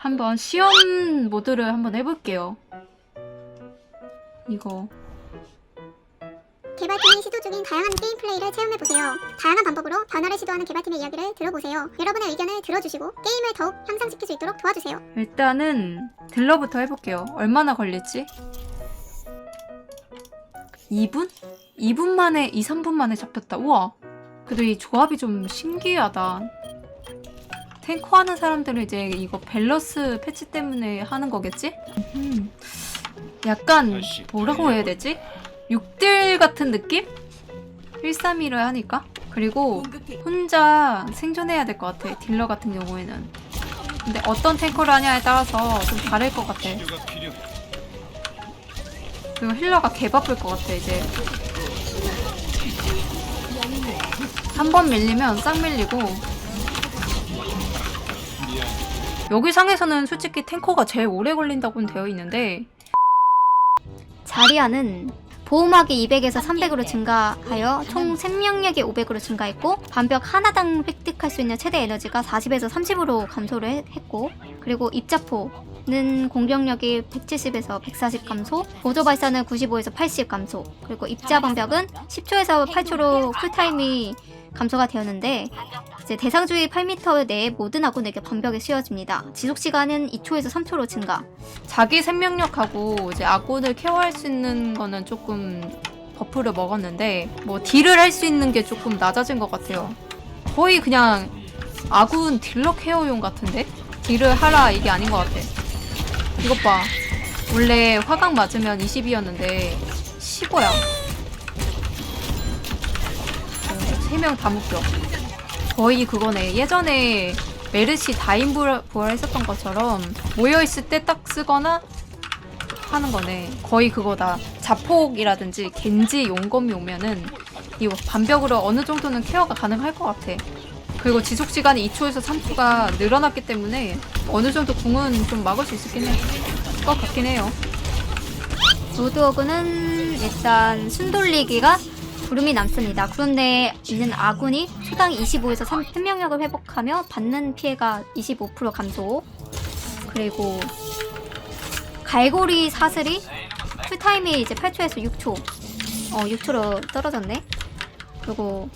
한번 시연 모드를 한번 해볼게요. 이거 개발팀이 시도 중인 다양한 게임 플레이를 체험해보세요. 다양한 방법으로 변화를 시도하는 개발팀의 이야기를 들어보세요. 여러분의 의견을 들어주시고 게임을 더욱 향상시킬 수 있도록 도와주세요. 일단은 딜러부터 해볼게요. 얼마나 걸릴지? 2분? 2분 만에 2, 3분 만에 잡혔다. 우와. 그래도 이 조합이 좀 신기하다. 탱커 하는 사람들은 이제 이거 밸런스 패치 때문에 하는 거겠지? 음. 약간 뭐라고 해야 되지? 6딜 같은 느낌? 132를 하니까? 그리고 혼자 생존해야 될 것 같아. 딜러 같은 경우에는. 근데 어떤 탱커를 하냐에 따라서 좀 다를 것 같아. 그리고 힐러가 개 바쁠 것 같아, 이제. 한 번 밀리면 싹 밀리고. 여기 상에서는 솔직히 탱커가 제일 오래 걸린다고는 되어 있는데, 자리아는 보호막이 200에서 300으로 증가하여 총 생명력이 500으로 증가했고 반벽 하나당 획득할 수 있는 최대 에너지가 40에서 30으로 감소를 해- 했고 그리고 입자포는 공격력이 170에서 140 감소 보조 발사는 95에서 80 감소 그리고 입자 방벽은 10초에서 8초로 쿨타임이 감소가 되었는데 이제 대상 주위 8m 내에 모든 아군에게 반벽이 씌워집니다. 지속 시간은 2초에서 3초로 증가. 자기 생명력하고 이제 아군을 케어할 수 있는 거는 조금 버프를 먹었는데 뭐 딜을 할 수 있는 게 조금 낮아진 것 같아요. 거의 그냥 아군 딜러 케어용 같은데 딜을 하라 이게 아닌 것 같아. 이것 봐. 원래 화강 맞으면 20이었는데 15야. 3명 다 묶여. 거의 그거네. 예전에 메르시 다인 부활 했었던 것처럼 모여있을 때 딱 쓰거나 하는 거네. 거의 그거다. 자폭이라든지 겐지 용검이 오면은 이 반벽으로 어느 정도는 케어가 가능할 것 같아. 그리고 지속 시간이 2초에서 3초가 늘어났기 때문에 어느 정도 궁은 좀 막을 수 해. 것 같긴 해요. 로드워그는 일단 순돌리기가 구름이 남습니다. 그런데 있는 아군이 초당 25에서 3 생명력을 회복하며 받는 피해가 25% 감소. 그리고 갈고리 사슬이 풀타임이 이제 8초에서 6초. 어, 6초로 떨어졌네. 그리고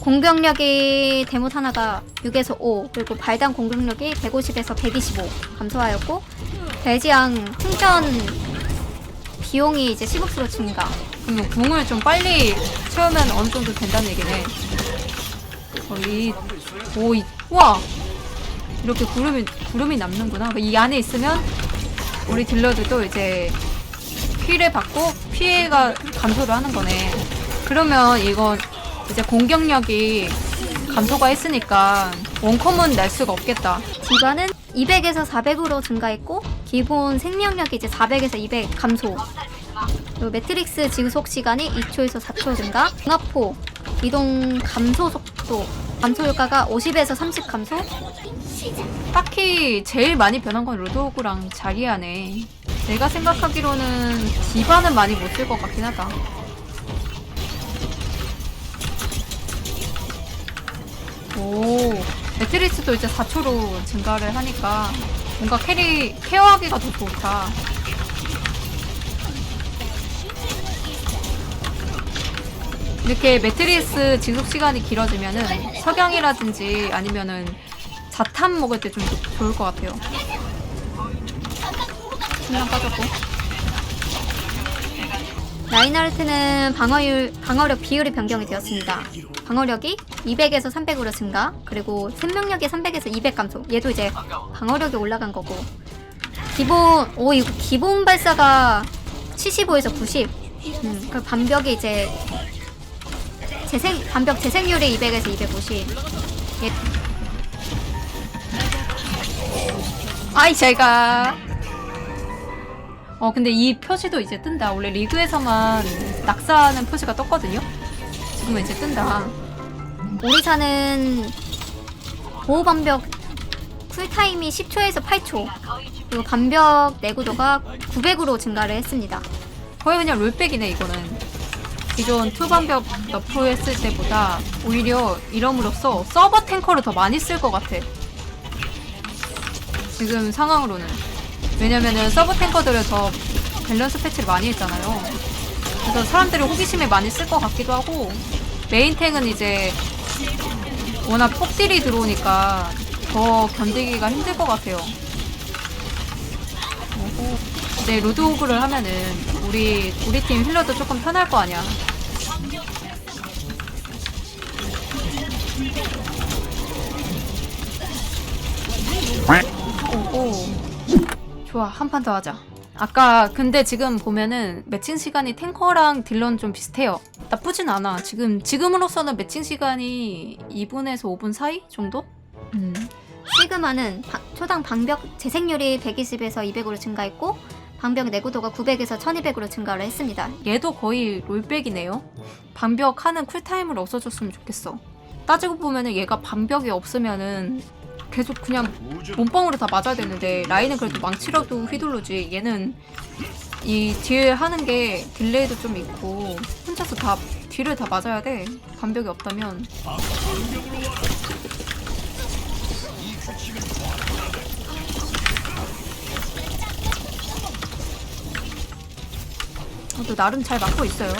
공격력이 데못 하나가 6에서 5. 그리고 발당 공격력이 150에서 125 감소하였고 대지양 충전 비용이 이제 15% 증가. 그러면 궁을 좀 빨리 채우면 어느 정도 된다는 얘기네. 거의 오, 이, 와 이렇게 구름이 구름이 남는구나. 이 안에 있으면 우리 딜러들도 이제 피를 받고 피해가 감소를 하는 거네. 그러면 이거 이제 공격력이 감소가 했으니까 원컴은 날 수가 없겠다. 디바는 200에서 400으로 증가했고 기본 생명력이 이제 400에서 200 감소. 그리고 매트릭스 지속 시간이 2초에서 4초 증가. 중화포 이동 감소 속도 감소 효과가 50에서 30 감소. 딱히 제일 많이 변한 건 로드호그랑 자리아네. 내가 생각하기로는 디바는 많이 못 쓸 것 같긴 하다. 오, 매트리스도 이제 4초로 증가를 하니까 뭔가 캐리, 케어하기가 더 좋다. 이렇게 매트리스 지속 시간이 길어지면은 석양이라든지 아니면은 자탄 먹을 때 좀 좋을 것 같아요. 신랑 빠졌고. 라인하르트는 방어율, 방어력 비율이 변경이 되었습니다. 방어력이 200에서 300으로 증가, 그리고 생명력이 300에서 200 감소. 얘도 이제 방어력이 올라간 거고. 기본, 오, 이거 기본 발사가 75에서 90. 음, 그 반벽이 이제 재생, 반벽 재생률이 200에서 250. 얘, 아이 제가. 어 근데 이 표시도 이제 뜬다. 원래 리그에서만 낙사하는 표시가 떴거든요. 지금은 이제 뜬다. 오리사는 보호 반벽 쿨타임이 10초에서 8초. 그리고 반벽 내구도가 900으로 증가를 했습니다. 거의 그냥 롤백이네 이거는. 기존 투반벽 너프 했을 때보다 오히려 이럼으로써 서버 탱커를 더 많이 쓸 것 같아. 지금 상황으로는. 왜냐면은 서브 탱커들을 더 밸런스 패치를 많이 했잖아요. 그래서 사람들이 호기심에 많이 쓸 것 같기도 하고 메인 탱은 이제 워낙 폭딜이 들어오니까 더 견디기가 힘들 것 같아요. 오호. 이제 로드호그를 하면은 우리 우리 팀 힐러도 조금 편할 거 아니야. 오호. 좋아 한 판 더 하자. 아까 근데 지금 보면은 매칭 시간이 탱커랑 딜런 좀 비슷해요. 나쁘진 않아. 지금 지금으로서는 매칭 시간이 2분에서 5분 사이 정도? 음. 시그마는 바- 초당 방벽 재생률이 120에서 200으로 증가했고 방벽 내구도가 900에서 1200으로 증가를 했습니다. 얘도 거의 롤백이네요. 방벽하는 쿨타임을 없어줬으면 좋겠어. 따지고 보면은 얘가 방벽이 없으면은 계속 그냥 몸빵으로 다 맞아야 되는데 라인은 그래도 망치라도 휘둘르지. 얘는 이 딜 하는 게 딜레이도 좀 있고 혼자서 다 딜을 다 맞아야 돼. 방벽이 없다면. 어, 또 나름 잘 맞고 있어요.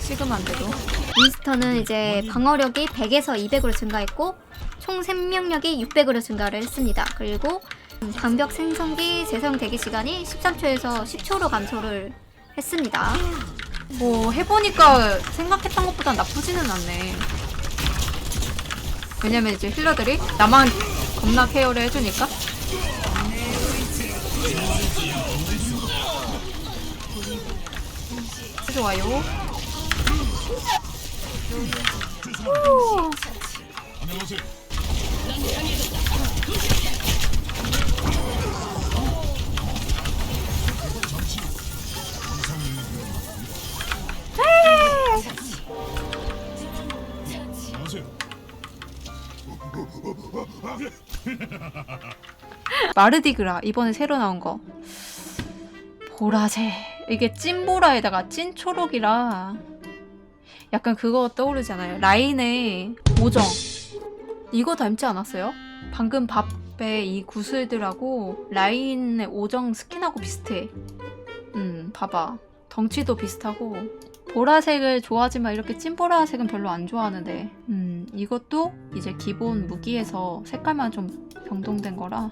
시그만데도. 윈스턴은 이제 방어력이 100에서 200으로 증가했고 총 생명력이 600으로 증가를 했습니다. 그리고 방벽 생성기 재사용 대기 시간이 13초에서 10초로 감소를 했습니다. 뭐 해보니까 생각했던 것보단 나쁘지는 않네. 왜냐면 이제 힐러들이 나만 겁나 케어를 해주니까. 좋아요. 오. 마르디그라 이번에 새로 나온 거 보라색 이게 찐보라에다가 찐초록이라 약간 그거 떠오르잖아요. 라인의 오정. 이거 닮지 않았어요? 방금 밥의 이 구슬들하고 라인의 오정 스킨하고 비슷해. 음 봐봐. 덩치도 비슷하고. 보라색을 좋아하지만 이렇게 찐보라색은 별로 안 좋아하는데. 음 이것도 이제 기본 무기에서 색깔만 좀 변동된 거라